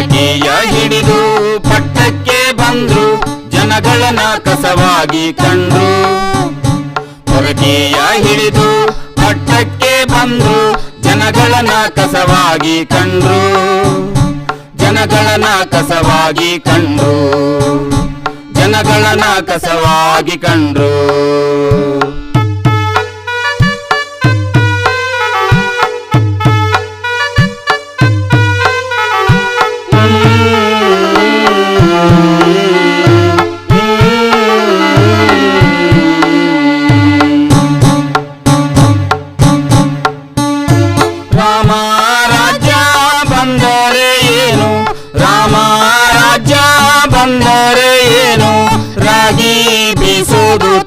ಪೊರಕೆಯ ಹಿಡಿದು ಪಟ್ಟಕ್ಕೆ ಬಂದ್ರು, ಜನಗಳನ್ನ ಕಸವಾಗಿ ಕಂಡ್ರು. ಹೊರಗಿಯ ಹಿಡಿದು ಪಟ್ಟಕ್ಕೆ ಬಂದ್ರು, ಜನಗಳನ್ನ ಕಸವಾಗಿ ಕಂಡ್ರು. ಜನಗಳನ್ನ ಕಸವಾಗಿ ಕಂಡ್ರು. ಜನಗಳನ್ನ ಕಸವಾಗಿ ಕಂಡ್ರು.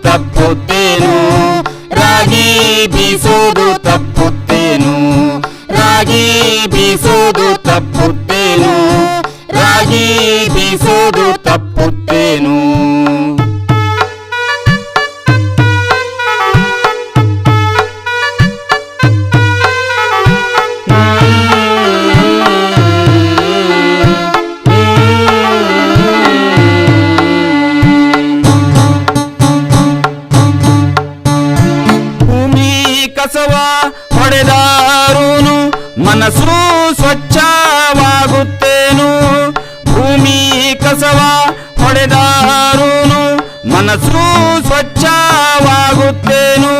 ತಪ್ಪುತ್ತೇನು ರಾಗಿ ಬೀಸೋದು ತಪ್ಪುತ್ತೇನು ರಾಗಿ ಬೀಸೋದು ತಪ್ಪುತ್ತೇನು ರಾಗಿ ಬೀಸೋದು ತಪ್ಪುತ್ತೇನು ಕಸವ ಹೊಡೆದಾರೂನು ಮನಸ್ಸು ಸ್ವಚ್ಛವಾಗುತ್ತೇನು ಭೂಮಿ ಕಸವ ಹೊಡೆದಾರೂನು ಮನಸ್ಸು ಸ್ವಚ್ಛವಾಗುತ್ತೇನು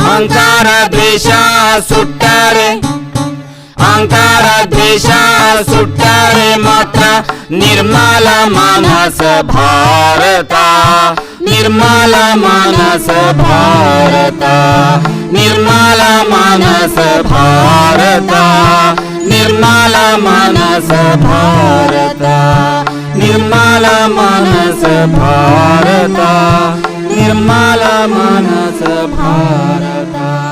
ಅಹಂಕಾರ ದ್ವೇಷ ಸುಟ್ಟರೆ ಅಹಂಕಾರ ದ್ವೇಷ ಸುಟ್ಟರೆ ಮಾತ್ರ ನಿರ್ಮಲ ಮಾನಸ ಭಾರತ निर्मल मानस भारता। निर्मल मानस भारता। निर्मल मानस भारता। निर्मल मानस भारता। निर्मल मानस भारता।